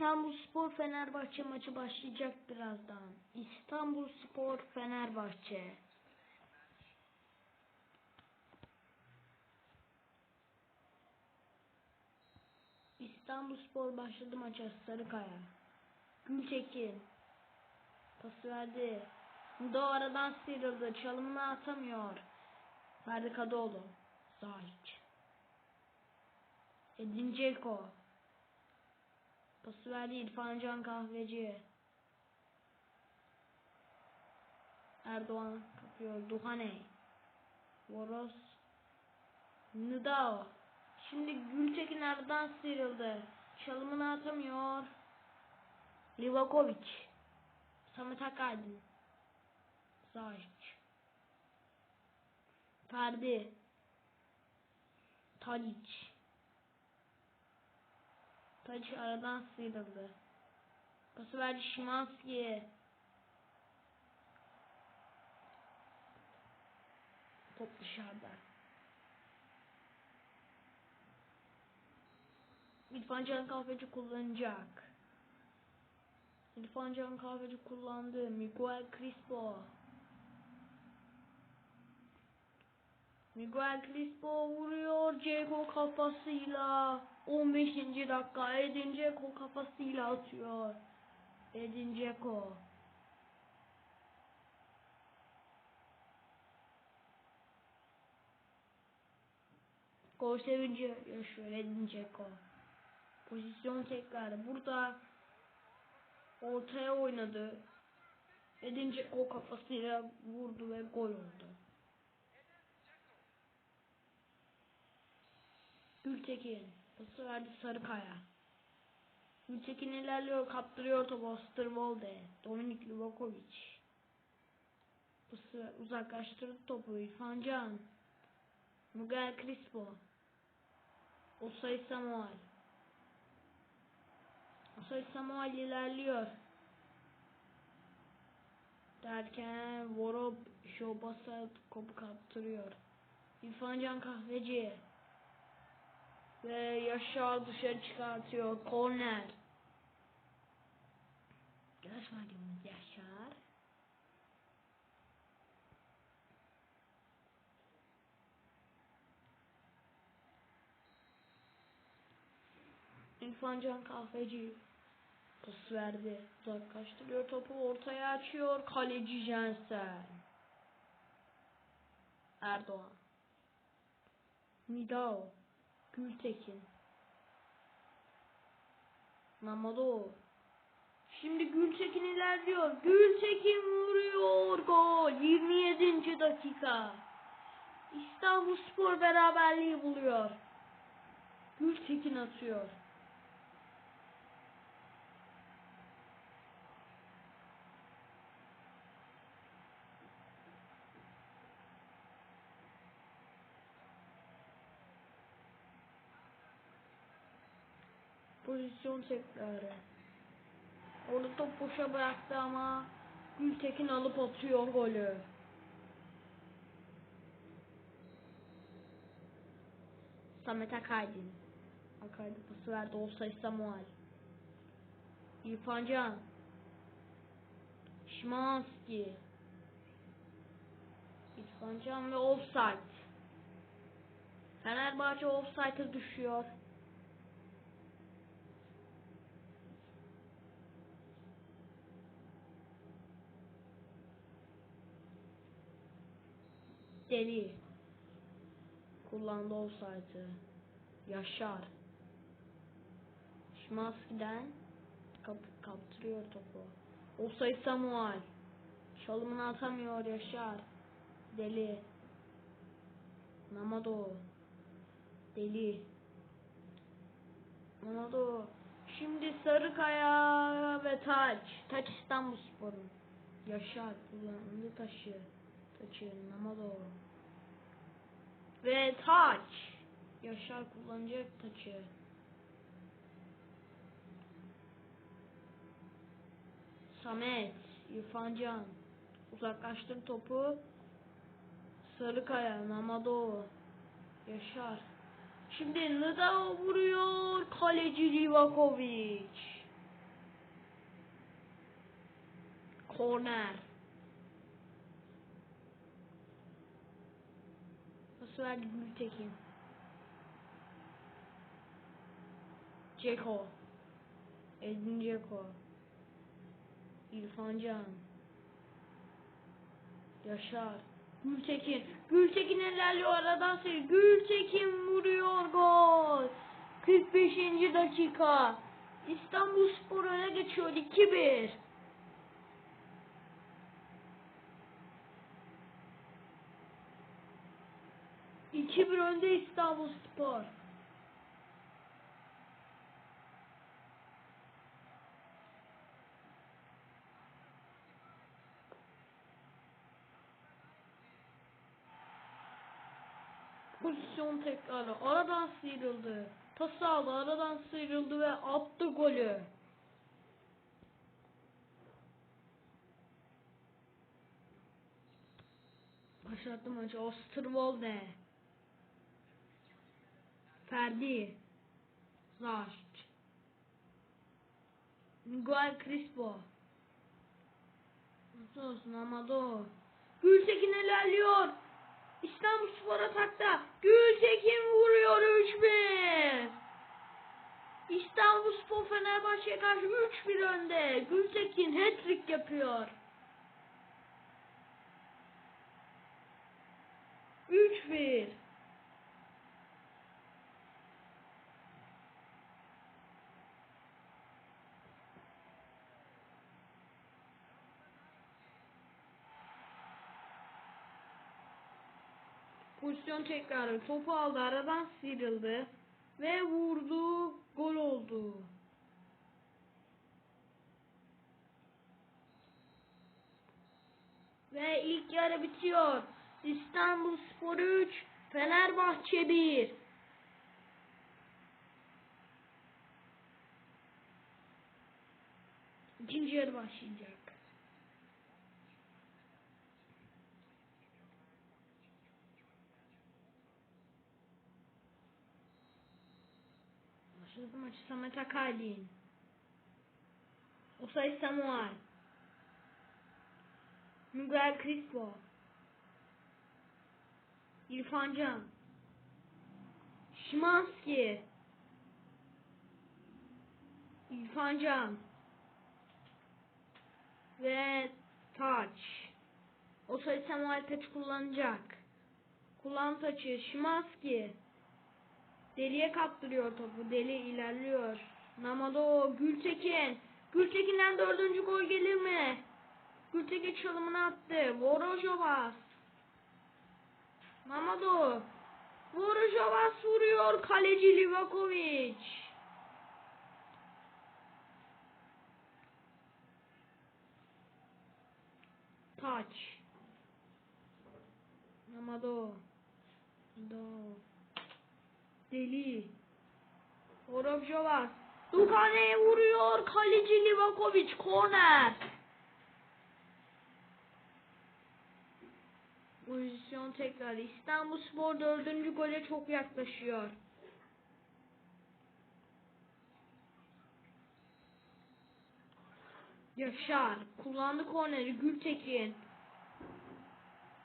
İstanbul Spor Fenerbahçe maçı başlayacak birazdan. İstanbul Spor Fenerbahçe. İstanbul Spor başladı maça Sarıkaya. Gültekin. Pas verdi. Mudo aradan sıyrıldı. Çalımını atamıyor. Ferdi Kadıoğlu. Zahiç. Edin Dzeko. Pası verdi İrfan Can Kahveci. Erdoğan kapıyor. Duhaney. Voros. Nidao. Şimdi Gültekin aradan sıyrıldı. Çalımını atamıyor. Livakovic. Samet Akaydın. Zahiç. Ferdi. Tadic. Tadic aradan sıyrıldı. Pası verdi Şimanski'ye. Top dışarıda. İrfan Can Kahveci kullanacak. İrfan Can Kahveci kullandı. Miguel Crispo. Miguel Crispo vuruyor. Ceko kafasıyla. 15. dakika. Edin Dzeko kafasıyla atıyor. Edin Dzeko. Gol sevinci yaşıyor Edin Dzeko. Pozisyon tekrar. Burada ortaya oynadı. Edin Dzeko kafasıyla vurdu ve gol oldu. Gültekin. Pası verdi Sarıkaya. Gültekin ilerliyor. Kaptırıyor topu. Osterwolde. Dominik Livakovic. Pası uzaklaştırdı topu. İrfan Can. Miguel Crispo. Osay Samuel. Osay Samuel ilerliyor. Derken Vorob Şobasa topu kaptırıyor. İrfan Can Kahveci. Ve Yaşar dışarı çıkartıyor. Korner. Görüşmediğimiz Yaşar. İrfan Can Kahveci pas verdi. Uzaklaştırıyor topu ortaya açıyor. Kaleci Jensen. Erdoğan. Midao. Gültekin. Namado. Şimdi Gültekin ilerliyor. Gültekin vuruyor. Gol. 27. dakika. İstanbul Spor beraberliği buluyor. Gültekin atıyor. Pozisyon tekrarı. Orada top boşa bıraktı ama Gültekin alıp atıyor golü. Samet Akaydın. Akaydın pası verdi. Olsay Samuel. İrfan Can. Şimanski. İrfan Can ve offside. Fenerbahçe offside'a düşüyor. Deli. Kullandı offside'ı. Yaşar. Şimanski'den kap kaptırıyor topu. Osay Samuel. Çalımını atamıyor Yaşar. Deli. Namado. Deli. Namado. Şimdi Sarıkaya ve Taç. Taç İstanbul Spor'un. Yaşar kullandı taşı. Saçı nama doğru. Ve taç. Yaşar kullanacak taçı. Samet, İrfancan. Uzaklaştır topu. Sarıkaya, Namado. Yaşar. Şimdi Nıda vuruyor. Kaleci Livakovic. Korner. Verdi Gültekin. Ceko. Edin Ceko. İrfan Can. Yaşar. Gültekin. Gültekin ilerliyor aradan seri. Gültekin vuruyor gol. 45. dakika. İstanbul Spor öne geçiyor 2-1. İki bir önde İstanbul Spor. Pozisyon tekrarı. Aradan sıyrıldı. Pas aldı. Aradan sıyrıldı ve attı golü. Başlattı maçı. Osterwolde. Ferdi. Zaşt. Miguel Crispo. Nasıl olsun Amado. Gültekin ilerliyor. İstanbul Spor atakta. Gültekin vuruyor 3-1. İstanbul Spor Fenerbahçe'ye karşı 3-1 önde. Gültekin hat-trick yapıyor. 3-1. Pozisyon tekrarı. Topu aldı. Aradan sıyrıldı. Ve vurdu. Gol oldu. Ve ilk yarı bitiyor. İstanbul Spor 3, Fenerbahçe 1. İkinci yarı başlayacak. Başladı maçı Samet Akaydin. Osay Samuel. Miguel Crispo. İrfan Can. Şimanski. İrfan. Ve Taç. Osay Samuel taç kullanacak. Kullan taçı. Şimanski. Deliye kaptırıyor topu. Deli ilerliyor. Namado. Gültekin. Gültekin'den dördüncü gol gelir mi? Gültekin çalımını attı. Vorojovas. Mamado. Vorojovas vuruyor. Kaleci Livakovic. Taç. Mamado. Do. Deli. Vorojovas. Dukane'ye vuruyor. Kaleci Livakovic. Korner. Pozisyon tekrar. İstanbul Spor dördüncü gole çok yaklaşıyor. Yaşar. Kullandı korneri. Gültekin.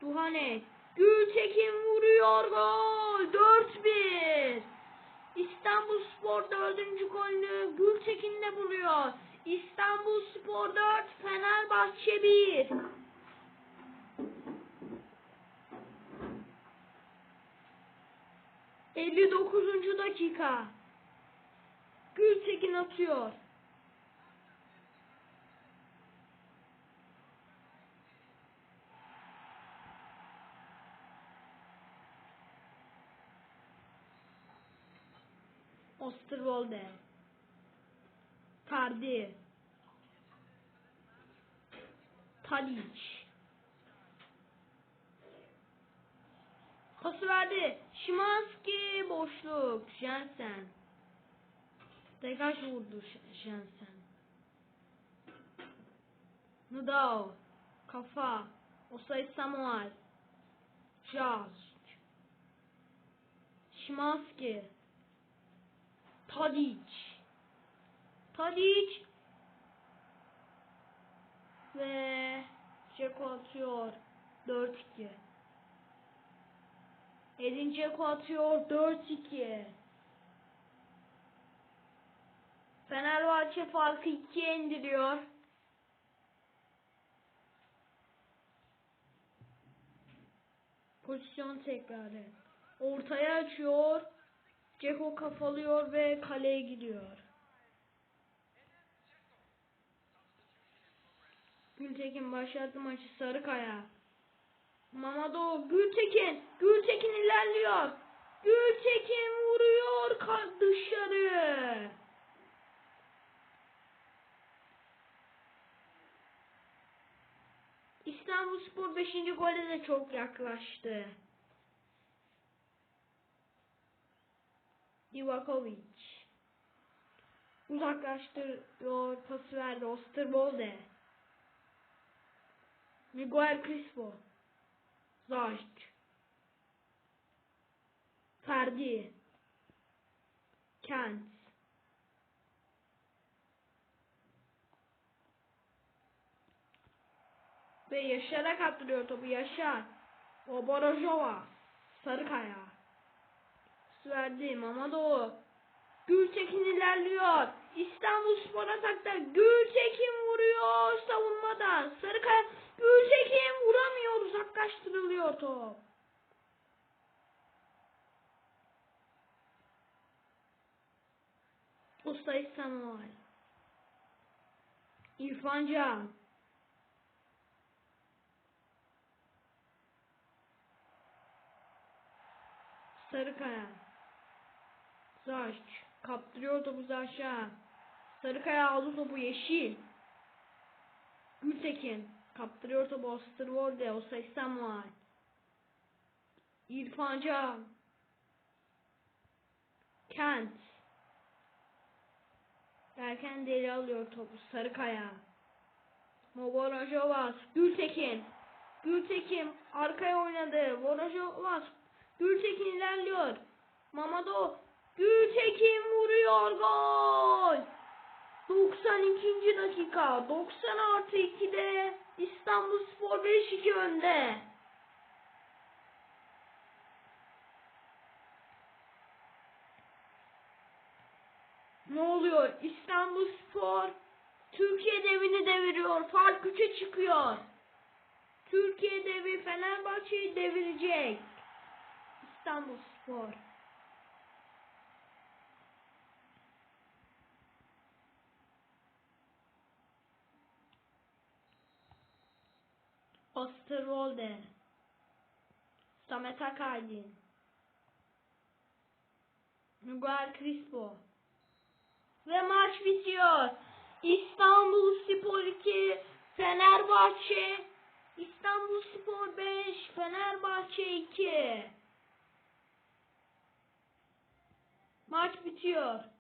Duhanet. Gültekin vuruyor. Gol. 4-1. İstanbul Spor dördüncü golünü Gültekin'le buluyor. İstanbul Spor 4, Fenerbahçe 1. Elli dokuzuncu dakika. Gültekin atıyor. Osterwolde. Tardi. Tadic. Pası verdi. Şimanski boşluk. Jensen. Degaj vurdu Jensen. Nudao. Kafa. Osay Samuel. Jazz. Şimanski. Tadic. Tadic. Ve Ceko atıyor. 4-2. Edin Ceko atıyor. 4-2. Fenerbahçe farkı 2'ye indiriyor. Pozisyon tekrarı. Ortaya açıyor. Ceko kafalıyor ve kaleye gidiyor. Gültekin başlattı maçı Sarıkaya. Mamado Gültekin. Gültekin ilerliyor. Gültekin vuruyor dışarı. İstanbulspor 5. gole de çok yaklaştı. Divakovic. Uzaklaştırıyor, pas verdi. Osterwolde. Miguel Crispo. Zaç. Ferdi. Kent. Ve Yaşar'a kaptırıyor topu Yaşar. Oborojova. Sarıkaya. Verdi Mamadou. Gültekin ilerliyor. İstanbul Spor atakta. Gültekin vuruyor savunmadan. Sarıkaya. Gültekin vuramıyor. Uzaklaştırılıyor top. Usta Samuel. İrfan Can. Sarıkaya. Zaç. Kaptırıyor topu aşağı. Sarıkaya aldı topu yeşil. Gültekin. Kaptırıyor topu Osterwolde. Osay Samuel. İrfan Can. Kent. Derken deli alıyor topu Sarıkaya. Moborojovas. Gültekin. Gültekin arkaya oynadı. Vorojovas. Gültekin ilerliyor. Mamado. Gültekin vuruyor. Gol. 92. dakika. 90 artı 2'de İstanbul Spor 5-2 önde. Ne oluyor? İstanbul Spor Türkiye devini deviriyor. Fark 3'e çıkıyor. Türkiye devi Fenerbahçe'yi devirecek. İstanbul Spor. Osterwolde. Samet Akaydin. Miguel Crispo. Ve maç bitiyor. İstanbul Spor 2, Fenerbahçe, İstanbul Spor 5, Fenerbahçe 2. Maç bitiyor.